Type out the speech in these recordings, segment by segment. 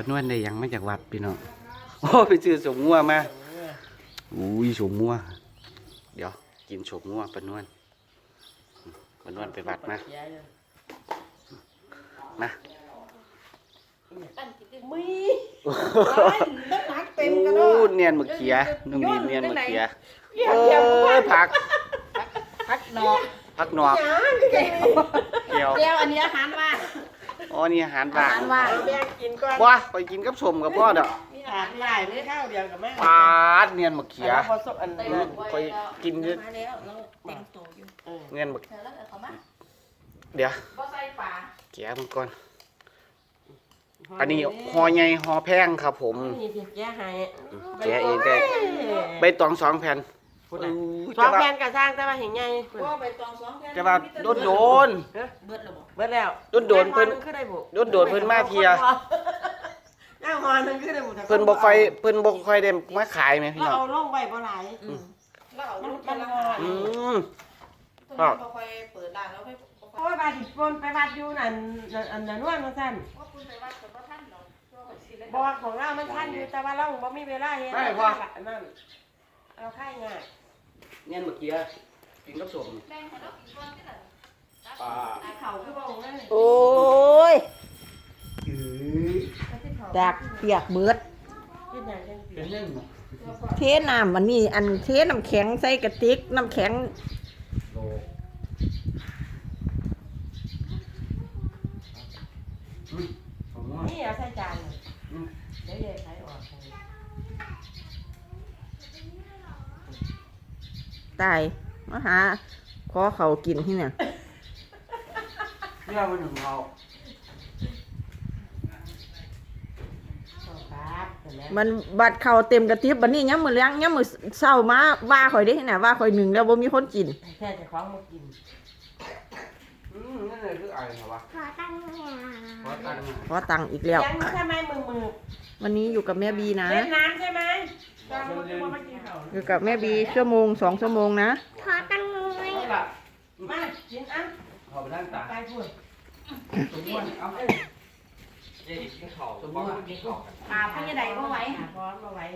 ปานวลได้หยังมาจากวัดพี่น้องโอ้ไปซื้อสมงัวมาอุ้ยสมงัวเดี๋ยว กินสมงัวปานวลปานวลไปวัดมามามีโอ้น้ำหนักเต็มกันเนาะเนียนมะเขียน้องมีนเนียนมะเขียเยี่ยเอมเยี่ยมอผักพักนอกผักหนอกเก่งเกียวเดียวอันนี้อาหารว่าง อ๋อนี่อาหารว่างอาหารว่าง แบ่งกินก่อนว้าไปกินกับสมกับพ่อเด้อมีอาขาหาดรใหญ่ไม่ข้าวเดียวกับแม่ปาดเนียนมะเขีย พอสบอันเต็มนั้นไปกินเยอะ มาแล้วเราเต็มตัวอยู่เนียนมะเดี๋ยวแล้วเดี๋ยวเขามาเดี๋ยวบ่ใส่ปลาแกะมันก่อน อันนี้หอใหญ่หอแพงครับผม นี่สิแก้ให้แกะเองได้ ใบตองสองแผ่น พูดอู้สองแต่ว่าแผ่นกระสร้างแต่ว่าเห็นไงว่าใบตองสองแผ่นแต่ว่าโดนโดนเบิดแล้วบ่เบิดแล้วโดนโดนเพิ่นขึ้นได้บุโดนโดนเพิ่นมาเทียย่างหอนึงขึ้นได้บุเพิ่นบ่ค่อยเพิ่นบ่ค่อยได้มาขายแม่พี่เราน้องเอาลงไว้บ่หลายอืมแล้วเอามันลูกมัมันนหละอหาอืมตรงนี้บ่ค่อยเปิดร้านแล้วค่อยโอ้ยบาดสิปนไปบาดอยู่นั่นนั่นอันนั้นว่ามันสั่นว่าคุณไปวัดกับบ่ท่านดอกก็สิได้บอกของเรามันทันอยู่แต่ว่าเราบ่มีเวลาเฮ็ดได้พ่อนั่น เราค่ายง่ายเนียนมะเขียกินกับสมแบ่งให้เรากินก่อนที่ละปลาไอ้เขาคือบ่งเลยโอ้ยอือจากเปียกเบิดเฮ็ดหยังจังซี่เป็นเรื่องเทน้ำอันนี้อันเทน้ำแข็งใส่กระติกน้ำแข็งโลอืมผมว่านี่เอาใส่จานเลยอืมเดี๋ยวเดี๋ยวใส่ออกให้ ตายมาหาขอเขากินที่เนี่ยเรื่องมันของเราต่อครับเห็นไหมมันบัดเข่าเต็มกระติบบัดนี้ย้ำมือเลี้ยงย้ำมือเศร้ามาว่าข่อยได้ที่ไหนว่าข่อยหนึ่งแล้วบ่มีคนกินแค่จะคล้องมากินอืมนั่นเลยคืออะไรเหรอวะขอตั้งหน่อยขอตังค์หน่อยขอตังค์อีกแล้วยังใช่ไหมมือมือวันนี้อยู่กับแม่บีนะเล่นน้ำใช่ไหมต อนนี้ว่ามากินข้าวอยู่กับแม่บีชั่วโมงสองชั่วโมงนะขอตั้งหน่อยเอาล่ะมากินอะขอไปนั่งตาไปพูดสมมติเอาเอ้ยเอ้ยกินข้าวสมมติว่ากินข้าวกันปลาพี่ใดบ่ไหวพร้อมมาไว้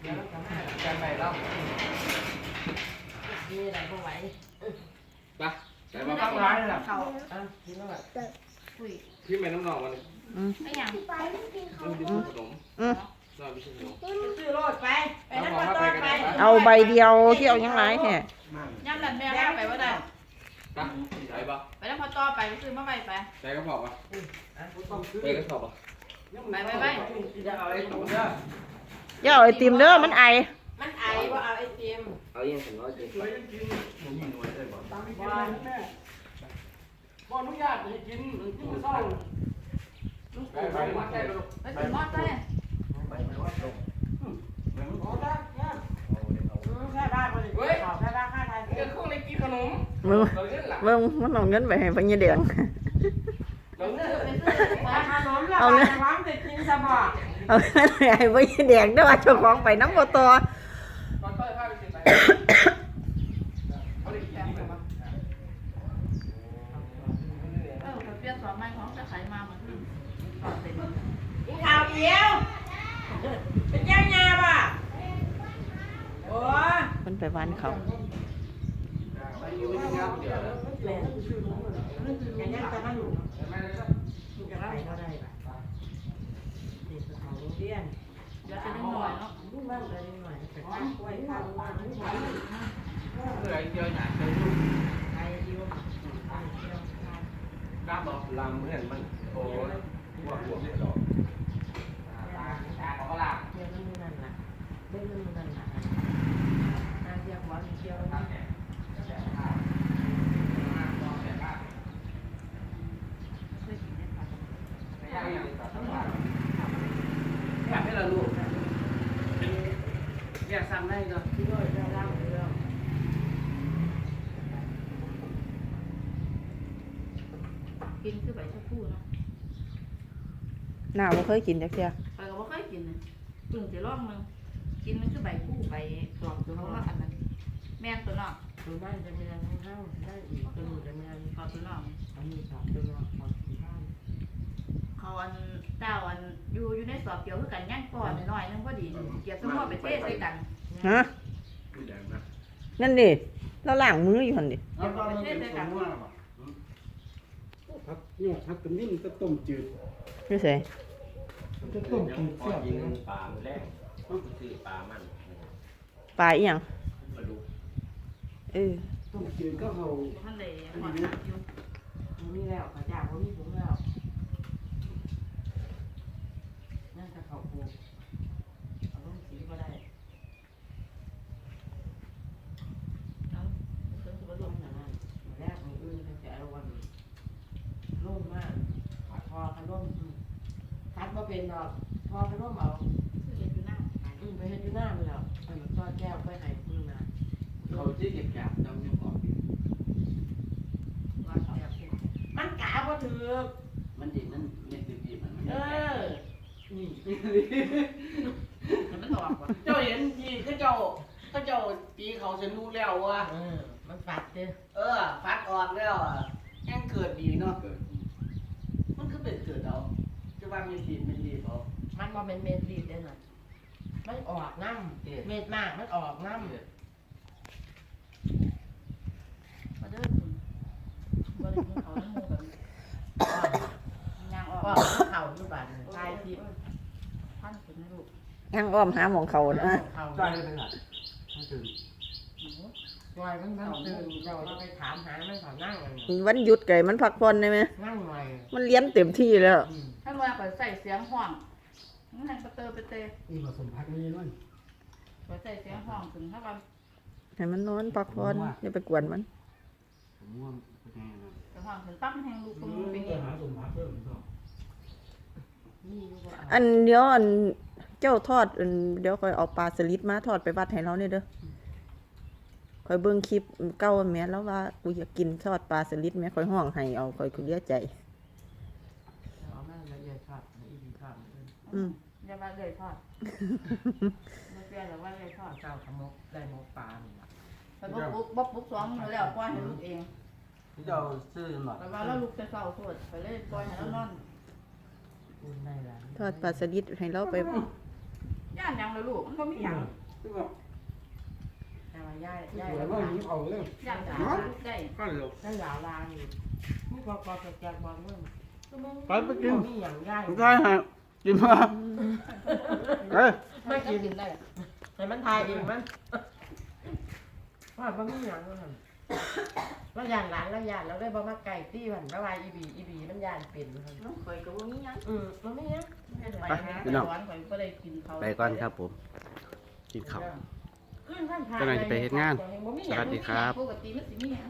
เดี๋ยวเราจะมากันไปแล้วมีอะไรมาไว้ไปแต่ว่าข้าวร้ายน่ะเขาอะกินแล้วแบบคุยพี่แม่น้องๆมันอืมไอ้หยังมันมีซื้อขนมอืมน่ามีซื้อขนมซื้อรถไปไปนั่งรถต่อไป เอาใบเดียวที่เอายังไรแค่ย่ำนั่นแม่ว่าไปบ่ได้ไปไปปะไปแล้วพอต่อไปซื้อมาใหม่ไปไปกระเพาะปะไปกระเพาะปะไปไปไปจะเอาอะไรถุงเด้ออย่าเอาไอติมเด้อมันไอ มันไอว่าเอาไอติมเอายังถึงร้อยเจ็ดสิบผมมีหน่วยได้บ่บอลบ่อนุญาตให้กินกินเศร้าไปไปมาแค่ลูกไปถึงมอดได้ไปไปวัดลงโอ้ได้เนี่ยแค่ได้พอดีขอแค่ได้ค่าไทย เกิด ข้องในกินขนมมึงเราเล่นหลังมึงมันเอาเงินไปให้พ ญเดียง เราเล่น ไปซื้อไป ขนมละบาทร้องจะกินสบอ เอาเงินไปให้พญเดียงด้วยว่าเจ้าของไปน้ำบ่ตัว ตอนต้อยผ้าไปเสร็จไปเขาได้กินนี่กันปะ เออเปลี่ยนสองไม้ของจะขายมาเหมือนก่อนเสร็จ กินข้าวเดียวเป็นยังไงป่ะโอ้ย มันไปบ้านเขา ไปอยู่ที่งานเดี๋ยว แม่ยังยังจะมาอยู่อยู่กับเราก็ได้ป่ะเด็กเขาเรียน เดี๋ยวจะได้หน่อยเนาะ ลูกบ้านเลยหน่อยแต่ข้าวกล้วยข้าวบ้านลูกบ้าน เมื่อไรเจอหนาเจอลูก ไอ้ดิวไอ้ดิว กล้าบอกลำเพื่อนมันโอ้ยว่าหัวเนี่ยดอกตาตาเขาก็ลา เดี๋ยวนั่นนั่นล่ะเรื่องนั่นนั่นล่ะ ากสั่งได้ก็ที่โดยจะร่างเรื่องกินคือใบชะพูเนาะหน้าบ่เคยกินจักเที่ยไปก็บ่เคยกินเลยเพิ่งจะลองมึงกินมันคือใบผู้ใบดอกตัวเขาอันนั้นแม่นตัวนอกตัวนั่นจะมีอะไรเข้าได้อีกตัวนู้นจะมีอะไรขอตัวนอกอันนี้สองตัวนอกของที่บ้านเขาอันเจ้าอันอยู่อยู่ในสอบเกี่ยวคือกันย่างก่อนน้อยๆนึงพอดีเกี่ยวสมอไปเทใส่กัน ฮะนั่นดิเราล้างมืออยู่หั่นดิเอาตอนนั้นเป็นสมงัวบ่พักเนี่ยพักกระมิ้นก็ต้มจืดนี่ใส่จะต้มจืดพอแซ่บยิงนะปลาแรกมันก็คือปลามันปลาอีหยังปลาดุกเออต้มจืดก็เอาท่านเลยหอดหนักอยู่มันมีแล้วข้าเจ้าบ่มีผมแล้วนั่นถ้าเขาปลูกเอาลงสีก็ได้ เอาเพิ่นสิบ่ ล ล ง ง อย่างนั้นแรกมืออื่นเขาจะเอาวันล่มมากขา ดพอกันล่มคัดมาเป็นดอกพอกันล่มเอาคือเฮ็ดอยู่หน้าอืมไปเฮ็ดอยู่หน้ามันแล้วไปทอดแก้วไปให้คุณนาเขาที่เก็บแกบจำยังออกอยู่ว่าแซ่บอยู่มันกาบ่ถือมันดินั่นเม็ดดีๆมันมันเออนี่แต่มันออกว่ะเจ้าเห็นทีก็เจ้าก็เจ้าตีเขาจะรู้แล้วว่าเออมันฟัดเด้อเออฟัดออกแล้วอะแห้งเกิดดีเนาะมันก็ เป็นเกิดเอาจะว่ามีดีเป็นดีเอามันบ่เป็นเม็ดรีดเด้อน่ะมันออกน้ำเม็ดมากมันออกน้ำมาเด้อคุณบ่ได้กินเขาวน้ำหมูแบบย่างออกออกเข่าอยู่บ้านใต้ที่ท่านถึงลูกยังอ้อมหาหมองเขานะ เข่าได้เลยเป็นไงถ้าตื่นป ล่อยมันมันตื่นเราเราไปถามหามันเขานั่งกันวันหยุดไก่มันพักผ่อนได้ไหมนั่งหน่อยมันเลี้ยงเต็มที่แล้วอืมถ้าว่าก็ใส่เสียงห้องนั่นก็เตอไปเตะนี่ผสมพักนี้นั่นก็ใส่เสียงห้องถึงถ้าว่าให้มันนอนพักผ่อนอย่าไปกวนมัน ผมว่าเป็นไงนะจะห้องถึงปั๊บแหงลูกก็อืมึงมไปไปเห็นหาสมพักเพิ่มก็นี่อยู่ว่าอันเดี๋ยวอันเจ้าทอดอันเดี๋ยวคอยเอาปลาสลิดมาทอดไปวัดให้เราเนี่ยเด้อค อยเบิ่งคลิปเก้าแม่แล้วว่ากูอยากกินทอดปลาสลิดแม่คอยห้องให้เอาคอยคุเลียใจ เอามาละเอียดครับอีกครับอืมอย่ามาเลยทอดไม่เสียหรอกว่าเลยทอดเจ้าขมกได้มกปลานี่ล่ะไปบ่ปุ๊บบ่ปุ๊บสองมือแล้วปล่อยให้ลูกเองที่เจ้าซื้อหน่อยแต่ว่าเราลูกจะเศร้าสดไปเลยปล่อยให้เรานอนอุ่นได้ละทอดปลาสลิดให้เราไปย่านหยังเลยลูกมันบ่มีหยังคือว่าแต่ว่า ย่ายย่ายสวยแล้วมากลานี้เอาเลยย่านจะหาลูกได้ก็เร็วนั่นยาวลางอยู่นี่พอพอจะแจกบอลเมื่อไปไปกินมีอย่างย่ายใช่ฮะกินมาเอ้ยไม่กินกินได้แต่มันทายเองมันว่าบ่มีอย่างนั้นเราย่านหลานเราย่านเราได้บ่มาไก่ตี้มันระวายอีบีอีบีมันย่านเป็นมันน้องเคยก็บ่มีหยังอืมมันไม่ยังไปหาไปร้อนข่อยบ่ได้กินเขาไปก่อนครับผมกินข้าวขึ้นท่านพา กำลังจะไปเฮ็ดงานบ่มีสหยัวัสดีครับ ปกติมันสิมีหยัง